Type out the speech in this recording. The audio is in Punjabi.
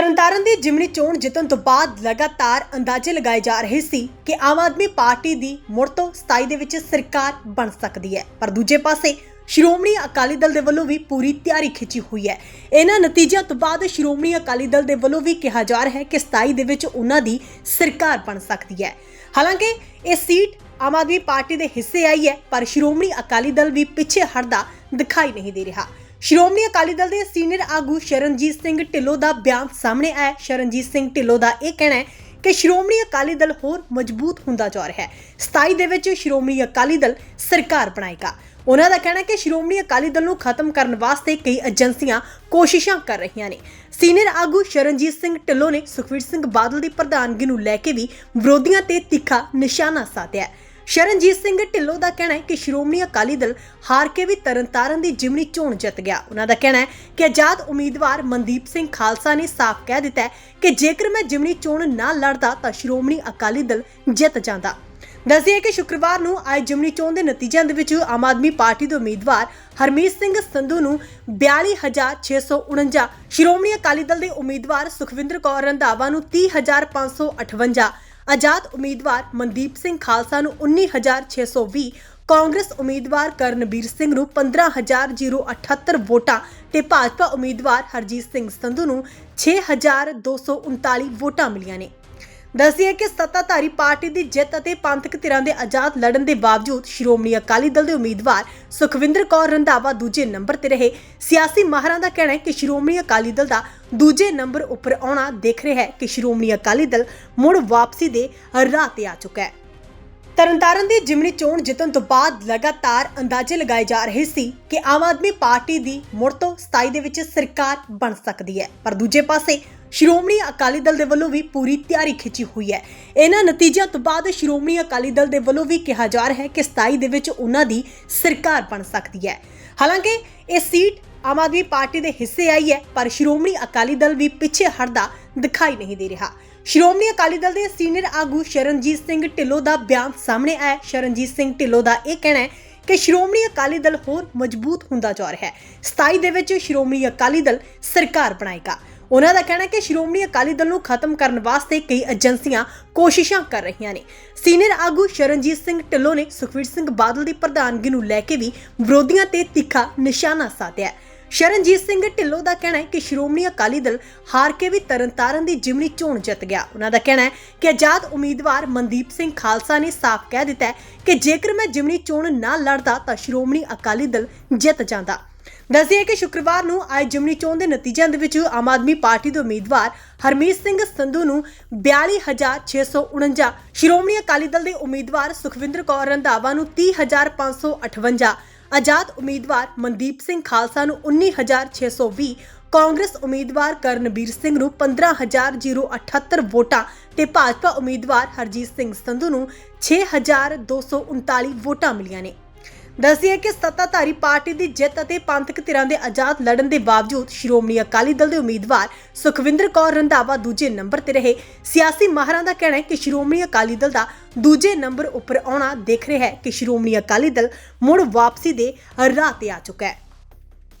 ਤਰਨਤਾਰਨ ਦੀ ਜਿਮਨੀ ਚੋਣ ਜਿੱਤਣ ਤੋਂ ਬਾਅਦ ਲਗਾਤਾਰ ਅੰਦਾਜ਼ੇ ਲਗਾਏ ਜਾ ਰਹੇ ਸੀ ਕਿ ਆਮ ਆਦਮੀ ਪਾਰਟੀ ਦੀ ਮੁੜ ਤੋਂ 27 ਦੇ ਵਿੱਚ ਸਰਕਾਰ ਬਣ ਸਕਦੀ ਹੈ। ਪਰ ਦੂਜੇ ਪਾਸੇ ਸ਼੍ਰੋਮਣੀ ਅਕਾਲੀ ਦਲ ਦੇ ਵੱਲੋਂ ਵੀ ਪੂਰੀ ਤਿਆਰੀ ਖਿੱਚੀ ਹੋਈ ਹੈ। ਇਹਨਾਂ ਨਤੀਜਿਆਂ ਤੋਂ ਬਾਅਦ ਸ਼੍ਰੋਮਣੀ ਅਕਾਲੀ ਦਲ ਦੇ ਵੱਲੋਂ ਵੀ ਕਿਹਾ ਜਾ ਰਿਹਾ ਹੈ ਕਿ 27 ਦੇ ਵਿੱਚ ਉਹਨਾਂ ਦੀ ਸਰਕਾਰ ਬਣ ਸਕਦੀ ਹੈ। ਹਾਲਾਂਕਿ ਇਹ ਸੀਟ ਆਮ ਆਦਮੀ ਪਾਰਟੀ ਦੇ ਹਿੱਸੇ ਆਈ ਹੈ, ਪਰ ਸ਼੍ਰੋਮਣੀ ਅਕਾਲੀ ਦਲ ਵੀ ਪਿੱਛੇ ਹਟਦਾ ਦਿਖਾਈ ਨਹੀਂ ਦੇ ਰਿਹਾ। ਸ਼੍ਰੋਮਣੀ ਅਕਾਲੀ ਦਲ ਦੇ ਸੀਨੀਅਰ ਆਗੂ ਸ਼ਰਨਜੀਤ ਸਿੰਘ ਢਿੱਲੋਂ ਦਾ ਬਿਆਨ ਸਾਹਮਣੇ ਆਇਆ। ਸ਼ਰਨਜੀਤ ਸਿੰਘ ਢਿੱਲੋਂ ਦਾ ਇਹ ਕਹਿਣਾ ਹੈ ਕਿ ਸ਼੍ਰੋਮਣੀ ਅਕਾਲੀ ਦਲ ਹੋਰ ਮਜ਼ਬੂਤ ਹੁੰਦਾ ਜਾ ਰਿਹਾ ਹੈ। 27 ਦੇ ਵਿੱਚ ਸ਼੍ਰੋਮਣੀ ਅਕਾਲੀ ਦਲ ਸਰਕਾਰ ਬਣਾਏਗਾ। ਉਹਨਾਂ ਦਾ ਕਹਿਣਾ ਹੈ ਕਿ ਸ਼੍ਰੋਮਣੀ ਅਕਾਲੀ ਦਲ ਨੂੰ ਖਤਮ ਕਰਨ ਵਾਸਤੇ ਕਈ ਏਜੰਸੀਆਂ ਕੋਸ਼ਿਸ਼ਾਂ ਕਰ ਰਹੀਆਂ ਨੇ। ਸੀਨੀਅਰ ਆਗੂ ਸ਼ਰਨਜੀਤ ਸਿੰਘ ਢਿੱਲੋਂ ਨੇ ਸੁਖਵੀਰ ਸਿੰਘ ਬਾਦਲ ਦੀ ਪ੍ਰਧਾਨਗੀ ਨੂੰ ਲੈ ਕੇ ਵੀ ਵਿਰੋਧੀਆਂ ਤੇ ਤਿੱਖਾ ਨਿਸ਼ਾਨਾ ਸਾਧਿਆ ਹੈ। ਸ਼ਰਨਜੀਤ ਸਿੰਘ ਢਿੱਲੋਂ ਦਾ ਕਹਿਣਾ ਹੈ ਕਿ ਸ਼੍ਰੋਮਣੀ ਅਕਾਲੀ ਦਲ ਹਾਰ ਕੇ ਵੀ ਤਰਨਤਾਰਨ ਦੀ ਜਿਮਨੀ ਚੋਣ ਜਿੱਤ ਗਿਆ। ਉਹਨਾਂ ਦਾ ਕਹਿਣਾ ਹੈ ਕਿ ਆਜ਼ਾਦ ਉਮੀਦਵਾਰ ਮਨਦੀਪ ਸਿੰਘ ਖਾਲਸਾ ਨੇ ਸਾਫ਼ ਕਹਿ ਦਿੱਤਾ ਹੈ ਕਿ ਜੇਕਰ ਮੈਂ ਜਿਮਨੀ ਚੋਣ ਨਾ ਲੜਦਾ ਤਾਂ ਸ਼੍ਰੋਮਣੀ ਅਕਾਲੀ ਦਲ ਜਿੱਤ ਜਾਂਦਾ। ਦੱਸਿਆ ਕਿ ਸ਼ੁੱਕਰਵਾਰ ਨੂੰ ਆਏ ਜਿਮਨੀ ਚੋਣ ਦੇ ਨਤੀਜਿਆਂ ਦੇ ਵਿੱਚ ਆਮ ਆਦਮੀ ਪਾਰਟੀ ਦੇ ਉਮੀਦਵਾਰ ਹਰਮੀਤ ਸਿੰਘ ਸੰਧੂ ਨੂੰ 42649 ਸ਼੍ਰੋਮਣੀ ਅਕਾਲੀ ਦਲ ਦੇ ਉਮੀਦਵਾਰ ਸੁਖਵਿੰਦਰ ਕੌਰ ਰੰਧਾਵਾ ਨੂੰ 30558 ਆਜ਼ਾਦ ਉਮੀਦਵਾਰ ਮਨਦੀਪ ਸਿੰਘ ਖਾਲਸਾ ਨੂੰ 19620 ਕਾਂਗਰਸ ਉਮੀਦਵਾਰ ਕਰਨਬੀਰ ਸਿੰਘ ਨੂੰ 15078 ਵੋਟਾਂ ਤੇ ਭਾਜਪਾ ਉਮੀਦਵਾਰ ਹਰਜੀਤ ਸਿੰਘ ਸੰਧੂ ਨੂੰ 6239 ਵੋਟਾਂ ਮਿਲੀਆਂ ਨੇ। ਦੱਸਿਆ ਕਿ ਸੱਤਾਧਾਰੀ ਪਾਰਟੀ ਦੀ ਜਿੱਤ ਅਤੇ ਪੰਥਕ ਧਿਰਾਂ ਦੇ ਆਜ਼ਾਦ ਲੜਨ ਦੇ ਬਾਵਜੂਦ ਸ਼੍ਰੋਮਣੀ ਅਕਾਲੀ ਦਲ ਦੇ ਉਮੀਦਵਾਰ ਸੁਖਵਿੰਦਰ ਕੌਰ ਰੰਧਾਵਾ ਦੂਜੇ ਨੰਬਰ ਤੇ ਰਹੇ। ਸਿਆਸੀ ਮਾਹਰਾਂ ਦਾ ਕਹਿਣਾ ਹੈ ਕਿ ਸ਼੍ਰੋਮਣੀ ਅਕਾਲੀ ਦਲ ਦਾ ਦੂਜੇ ਨੰਬਰ ਉੱਪਰ ਆਉਣਾ ਦੇਖ ਰਿਹਾ ਹੈ ਕਿ ਸ਼੍ਰੋਮਣੀ ਅਕਾਲੀ ਦਲ ਮੁੜ ਵਾਪਸੀ ਦੇ ਰਾਹ ਤੇ ਆ ਚੁੱਕਾ ਹੈ। ਤਰਨਤਾਰਨ ਦੀ ਜਿਮਨੀ ਚੋਣ ਜਿੱਤਣ ਤੋਂ ਬਾਅਦ ਲਗਾਤਾਰ ਅੰਦਾਜ਼ੇ ਲਗਾਏ ਜਾ ਰਹੇ ਸੀ ਕਿ ਆਮ ਆਦਮੀ ਪਾਰਟੀ ਦੀ ਮੁੜ ਤੋਂ 27 ਦੇ ਵਿੱਚ ਸਰਕਾਰ ਬਣ ਸਕਦੀ ਹੈ। ਪਰ ਦੂਜੇ ਪਾਸੇ ਸ਼੍ਰੋਮਣੀ ਅਕਾਲੀ ਦਲ ਦੇ ਵੱਲੋਂ ਵੀ ਪੂਰੀ ਤਿਆਰੀ ਖਿੱਚੀ ਹੋਈ ਹੈ। ਇਹਨਾਂ ਨਤੀਜਿਆਂ ਤੋਂ ਬਾਅਦ ਸ਼੍ਰੋਮਣੀ ਅਕਾਲੀ ਦਲ ਦੇ ਵੱਲੋਂ ਵੀ ਕਿਹਾ ਜਾ ਰਿਹਾ ਹੈ ਕਿ 27 ਦੇ ਵਿੱਚ ਉਹਨਾਂ ਦੀ ਸਰਕਾਰ ਬਣ ਸਕਦੀ ਹੈ। ਹਾਲਾਂਕਿ ਇਹ ਸੀਟ ਆਮ ਆਦਮੀ ਪਾਰਟੀ ਦੇ ਹਿੱਸੇ ਆਈ ਹੈ, ਪਰ ਸ਼੍ਰੋਮਣੀ ਅਕਾਲੀ ਦਲ ਵੀ ਪਿੱਛੇ ਹਟਦਾ ਦਿਖਾਈ ਨਹੀਂ ਦੇ ਰਿਹਾ। ਸ਼੍ਰੋਮਣੀ ਅਕਾਲੀ ਦਲ ਦੇ ਸੀਨੀਅਰ ਆਗੂ ਸ਼ਰਨਜੀਤ ਸਿੰਘ ਢਿੱਲੋਂ ਦਾ ਬਿਆਨ ਸਾਹਮਣੇ ਆਇਆ। ਸ਼ਰਨਜੀਤ ਸਿੰਘ ਢਿੱਲੋਂ ਦਾ ਇਹ ਕਹਿਣਾ ਹੈ ਕਿ ਸ਼੍ਰੋਮਣੀ ਅਕਾਲੀ ਦਲ ਹੋਰ ਮਜ਼ਬੂਤ ਹੁੰਦਾ ਜਾ ਰਿਹਾ ਹੈ। 27 ਦੇ ਵਿੱਚ ਸ਼੍ਰੋਮਣੀ ਅਕਾਲੀ ਦਲ ਸਰਕਾਰ ਬਣਾਏਗਾ। ਉਹਨਾਂ ਦਾ ਕਹਿਣਾ ਹੈ ਕਿ ਸ਼੍ਰੋਮਣੀ ਅਕਾਲੀ ਦਲ ਨੂੰ ਖਤਮ ਕਰਨ ਵਾਸਤੇ ਕਈ ਏਜੰਸੀਆਂ ਕੋਸ਼ਿਸ਼ਾਂ ਕਰ ਰਹੀਆਂ ਨੇ। ਸੀਨੀਅਰ ਆਗੂ ਸ਼ਰਨਜੀਤ ਸਿੰਘ ਢਿੱਲੋਂ ਨੇ ਸੁਖਵੀਰ ਸਿੰਘ ਬਾਦਲ ਦੀ ਪ੍ਰਧਾਨਗੀ ਨੂੰ ਲੈ ਕੇ ਵੀ ਵਿਰੋਧੀਆਂ ਤੇ ਤਿੱਖਾ ਨਿਸ਼ਾਨਾ ਸਾਧਿਆ ਹੈ। ਸ਼ਰਨਜੀਤ ਸਿੰਘ ਢਿੱਲੋਂ ਦਾ ਕਹਿਣਾ ਹੈ ਕਿ ਸ਼੍ਰੋਮਣੀ ਅਕਾਲੀ ਦਲ ਹਾਰ ਕੇ ਵੀ ਤਰਨਤਾਰਨ ਦੀ ਜਿਮਨੀ ਚੋਣ ਜਿੱਤ ਗਿਆ। ਉਹਨਾਂ ਦਾ ਕਹਿਣਾ ਹੈ ਕਿ ਆਜ਼ਾਦ ਉਮੀਦਵਾਰ ਮਨਦੀਪ ਸਿੰਘ ਖਾਲਸਾ ਨੇ ਸਾਫ਼ ਕਹਿ ਦਿੱਤਾ ਹੈ ਕਿ ਜੇਕਰ ਮੈਂ ਜਿਮਨੀ ਚੋਣ ਨਾ ਲੜਦਾ ਤਾਂ ਸ਼੍ਰੋਮਣੀ ਅਕਾਲੀ ਦਲ ਜਿੱਤ ਜਾਂਦਾ। ਦੱਸਿਆ ਕਿ ਸ਼ੁੱਕਰਵਾਰ ਨੂੰ ਆਏ ਜਿਮਨੀ ਚੋਣ ਦੇ ਨਤੀਜਿਆਂ ਦੇ ਵਿੱਚ ਆਮ ਆਦਮੀ ਪਾਰਟੀ ਦੇ ਉਮੀਦਵਾਰ ਹਰਮੀਤ ਸਿੰਘ ਸੰਧੂ ਨੂੰ 42649 ਸ਼੍ਰੋਮਣੀ ਅਕਾਲੀ ਦਲ ਦੇ ਉਮੀਦਵਾਰ ਸੁਖਵਿੰਦਰ ਕੌਰ ਰੰਧਾਵਾ ਨੂੰ 30558 ਆਜ਼ਾਦ ਉਮੀਦਵਾਰ ਮਨਦੀਪ ਸਿੰਘ ਖਾਲਸਾ ਨੂੰ 19620 ਕਾਂਗਰਸ ਉਮੀਦਵਾਰ ਕਰਨਬੀਰ ਸਿੰਘ ਨੂੰ 15078 ਵੋਟਾਂ ਤੇ ਭਾਜਪਾ ਉਮੀਦਵਾਰ ਹਰਜੀਤ ਸਿੰਘ ਸੰਧੂ ਨੂੰ 6239 ਵੋਟਾਂ ਮਿਲੀਆਂ ਨੇ। ਦੱਸਦੀ ਹੈ ਕਿ ਸੱਤਾਧਾਰੀ ਪਾਰਟੀ ਦੀ ਜਿੱਤ ਅਤੇ ਪੰਥਕ ਧਿਰਾਂ ਦੇ ਆਜ਼ਾਦ ਲੜਨ ਦੇ ਬਾਵਜੂਦ ਸ਼੍ਰੋਮਣੀ ਅਕਾਲੀ ਦਲ ਦੇ ਉਮੀਦਵਾਰ ਸੁਖਵਿੰਦਰ ਕੌਰ ਰੰਧਾਵਾ ਦੂਜੇ ਨੰਬਰ ਤੇ ਰਹੇ। ਸਿਆਸੀ ਮਾਹਰਾਂ ਦਾ ਕਹਿਣਾ ਹੈ ਕਿ ਸ਼੍ਰੋਮਣੀ ਅਕਾਲੀ ਦਲ ਦਾ ਦੂਜੇ ਨੰਬਰ ਉੱਪਰ ਆਉਣਾ ਦੇਖ ਰਿਹਾ ਹੈ ਕਿ ਸ਼੍ਰੋਮਣੀ ਅਕਾਲੀ ਦਲ ਮੁੜ ਵਾਪਸੀ ਦੇ ਰਾਹ ਤੇ ਆ ਚੁੱਕਾ ਹੈ।